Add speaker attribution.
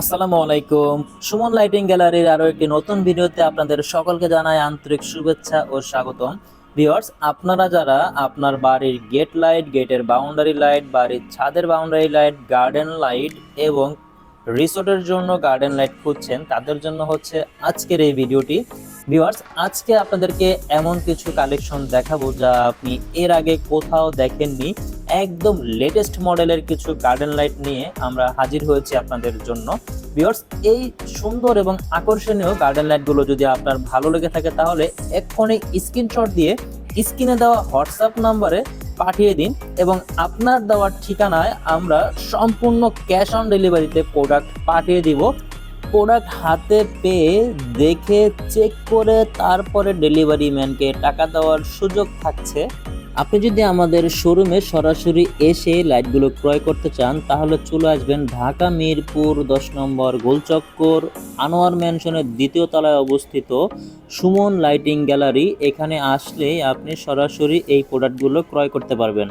Speaker 1: আসসালামু আলাইকুম। সুমন লাইটিং গ্যালারির আরও একটি নতুন ভিডিওতে আপনাদের সকলকে জানাই আন্তরিক শুভেচ্ছা ও স্বাগতম। ভিউয়ার্স, আপনারা যারা আপনার বাড়ির গেট লাইট গেটের বাউন্ডারি লাইট বাড়ির ছাদের বাউন্ডারি লাইট গার্ডেন লাইট এবং রিসোর্টের জন্য গার্ডেন লাইট খুঁজছেন, তাদের জন্য হচ্ছে আজকের এই ভিডিওটি। ভিউয়ার্স, আজকে আপনাদেরকে এমন কিছু কালেকশন দেখাবো যা আপনি এর আগে কোথাও দেখেননি। একদম লেটেস্ট মডেলের কিছু গার্ডেন লাইট নিয়ে আমরা হাজির হয়েছি আপনাদের জন্য। ভিউয়ার্স এই সুন্দর এবং আকর্ষণীয় গার্ডেন লাইটগুলো যদি আপনার ভালো লেগে থাকে তাহলে এক্ষুনি স্ক্রিনশট দিয়ে স্ক্রিনে দেওয়া হোয়াটসঅ্যাপ নাম্বারে পাঠিয়ে দিন এবং আপনার দেওয়ার ঠিকানায় আমরা সম্পূর্ণ ক্যাশ অন ডেলিভারিতে প্রোডাক্ট পাঠিয়ে দিব। প্রোডাক্ট হাতে পেয়ে দেখে চেক করে তারপরে ডেলিভারি ম্যানকে টাকা দেওয়ার সুযোগ থাকছে। আপনি যদি আমাদের শোরুমে সরাসরি এসে লাইটগুলো ক্রয় করতে চান, তাহলে চলে আসবেন ঢাকা মিরপুর দশ নম্বর গোলচক্কর আনোয়ার ম্যানশনের দ্বিতীয় তলায় অবস্থিত সুমন লাইটিং গ্যালারি এখানে আসলে আপনি সরাসরি এই প্রোডাক্টগুলো ক্রয় করতে পারবেন।